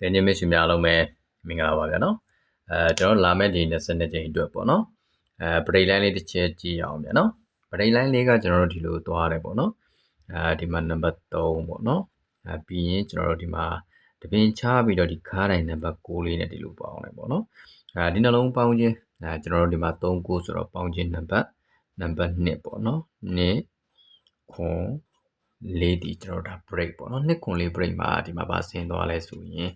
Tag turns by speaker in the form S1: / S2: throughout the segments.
S1: တင်ချင်းမစ်ရှင်များအားလုံးပဲမင်္ဂလာပါဗျာနော်အဲကျွန်တော်လာမယ့်ဒီ22ကြိမ်အတွက်ပေါ့နော်အဲပရိတ်လိုင်းလေးတစ်ချက်ကြည့်အောင်ဗျာနော်ပရိတ်လိုင်းလေးကကျွန်တော်တို့ဒီလိုသွားတယ်ပေါ့နော်အဲဒီမှာနံပါတ်3ပေါ့နော်အဲပြီးရင်ကျွန်တော်တို့ဒီမှာတပင်ချပြီးတော့ဒီခါးတိုင်းနံပါတ်6လေးနဲ့ဒီလိုပေါင်းလိုက်ပေါ့နော်အဲဒီနှလုံးပေါင်းခြင်းအဲကျွန်တော်တို့ဒီမှာ3 9ဆိုတော့ပေါင်းခြင်းနံပါတ်နံပါတ်2ပေါ့နော်2ခွ န်လေးဒီကျွန်တော်တို့ဒါ break ပေါ့နော်နှစ်ခွန်လေး break မှာဒီမှာပါဆင်းသွားလဲဆိုရင်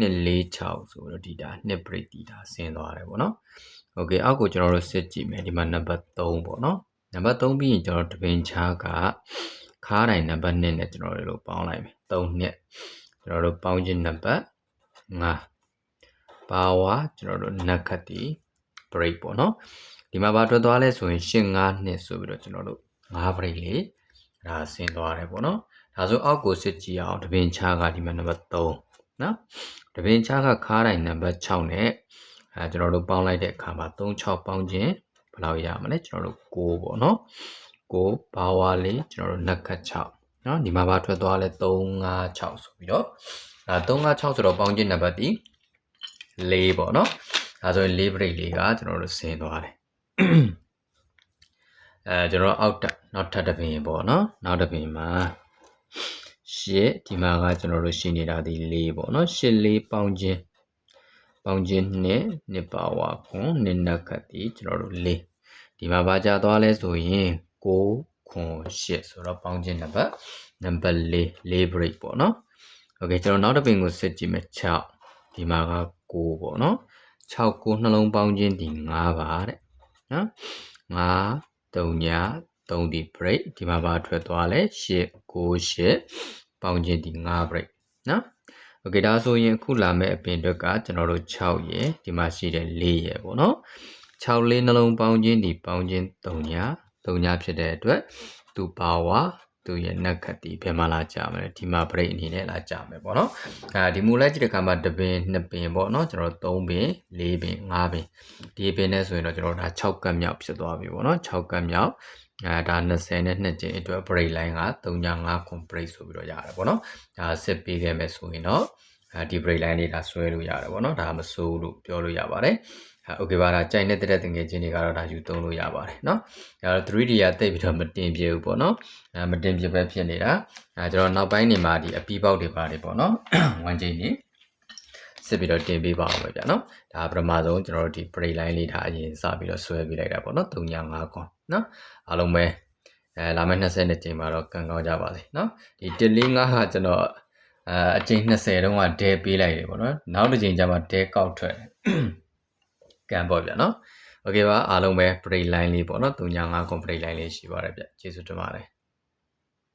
S1: 246ဆိုတော့ဒီဒါနှစ် break ဒီဒါဆင်းသွားတယ်ပေါ့နော်โอเคအောက်ကိုကျွန်တော်တို့စစ်ကြည့်မယ်ဒီမှာနံပါတ်3ပေါ့နော်နံပါတ်3ပြီးရင်ကျွန်တော်တပင်ချားကခါးတိုင်းနံပါတ်2နဲ့ကျွန်တော်တို့လိုပေါင်းလိုက်မယ်3နှစ်ကျွန်တော်တို့ပေါင်းခြင်းနံပါတ်5ပါဝါကျွန်တော်တို့နက်ခတ်တီ break ပေါ့နော်ဒီမှာဘာထွက်သွားလဲဆိုရင်8 5နှစ်ဆိုပြီးတော့ကျွန်တော်တို့5 break လေး ဒါဆင်းသွားတယ်ပေါ့နော်ဒါဆိုအောက်ကိုစစ်ကြည့်အောင်တပင်ချားကဒီမှာနံပါတ်3နော်တပင်ချားကခါးတိုင်းနံပါတ်6နဲ့အဲကျွန်တော်တို့ပေါင်းလိုက်တဲ့အခါမှာ3 6ပေါင်းခြင်းဘယ်လောက်ရမလဲကျွန်တော်တို့9ပေါ့နော်9ဘာဝါလေးကျွန်တော်တို့နက်ခတ်6နော်ဒီမှာဘာထွက်သွားလဲ3 5 6ဆိုပြီးတော့အဲ3 5 6ဆိုတော့ပေါင်းခြင်းနံပါတ်ဒီ4ပေါ့နော်ဒါဆိုရင်4 break လေးကကျွန်တော်တို့ဆင်းသွားတယ် အဲကျွန်တော်အောက်တက်နောက်ထပ်တစ်ပင်ပေါ့နော်နောက်တစ်ပင်မှာရှစ်ဒီမှာကကျွန်တော်တို့ရှိနေတာဒီ၄ပေါ့နော်ရှစ်လေးပေါင်းခြင်းပေါင်းခြင်းနှစ်နှစ်ပါဝါခွန်နှစ်နက်ခတ်ဒီကျွန်တော်တို့၄ဒီမှာဘာကြသွားလဲဆိုရင်6ခွန်8ဆိုတော့ပေါင်းခြင်းနံပါတ်နံပါတ်4 4 break ပေါ့နော်โอเคကျွန်တော်နောက်တစ်ပင်ကိုစစ်ကြည့်မယ်6ဒီမှာက9ပေါ့နော်6 9နှလုံးပေါင်းခြင်းဒီ9ပါတဲ့နော်5 3ည3ဒီ break ဒီမှာပါထွက်သွားလဲ8 9 8ပေါင်းခြင်းဒီ5 break နော်โอเคဒါဆိုရင်အခုလာမယ့်အပင်အတွက်ကကျွန်တော်တို့6ရယ်ဒီမှာရှိတဲ့4ရယ်ပေါ့နော်6လေးနှလုံးပေါင်းခြင်းဒီပေါင်းခြင်း3ည3ညဖြစ်တဲ့အတွက်သူပါဝါ သူရဲ့နက်ခတ်ဒီဘယ်မှာလာကြမလဲဒီမှာ break အနေနဲ့လာကြမယ်ပေါ့နော်အဲဒီမူလိုက်ကြည့်တဲ့အခါမှာတပင်2ပင်ပေါ့နော်ကျွန်တော်တို့3ပင်4ပင်5ပင်ဒီပင်နဲ့ဆိုရင်တော့ကျွန်တော်ဒါ6ကတ်မြောက်ဖြစ်သွားပြီပေါ့နော်6ကတ်မြောက်အဲဒါ20နဲ့2ကျင်းအတွက် break line က3.5 com break ဆိုပြီးတော့ရတယ်ပေါ့နော်ဒါစစ်ပေးခဲ့မယ်ဆိုရင်တော့အဲဒီ break line လေးဒါဆွဲလို့ရတယ်ပေါ့နော်ဒါမစိုးလို့ပြောလို့ရပါတယ် โอเคပါဒါကြိုင်နေတဲ့တငယ်ချင်းတွေကတော့ဒါယူသုံးလို့ရပါတယ်เนาะဒါတော့ 3D ကတိတ်ပြီးတော့မတင်ပြဘူးပေါ့เนาะအဲမတင်ပြပဲဖြစ်နေတာအဲကျွန်တော်နောက်ပိုင်းနေမှာဒီအပီးပေါက်တွေပါတယ်ပေါ့เนาะဝမ်းချိန်နေစစ်ပြီးတော့တင်ပေးပါအောင်ပဲဗျာเนาะဒါပထမဆုံးကျွန်တော်တို့ဒီ break line လေးဒါအရင်စပြီးတော့ဆွဲပေးလိုက်တာပေါ့เนาะ3.5ခွန်เนาะအားလုံးပဲအဲလာမယ့်20နှစ်ချိန်မှာတော့ကန်ကောင်းကြပါစေเนาะဒီ145ဟာကျွန်တော်အဲအချိန်20တုန်းကဒဲပေးလိုက်တယ်ပေါ့နော်နောက်တစ်ချိန်ကျမှဒဲကောက်ထွက် ကန်ပေါ့ဗျာနော်โอเคပါအားလုံးပဲ break line လေးပေါ့နော်3.5 complete line လေးရှိပါတယ်ဗျကျေးဇူးတင်ပါတယ်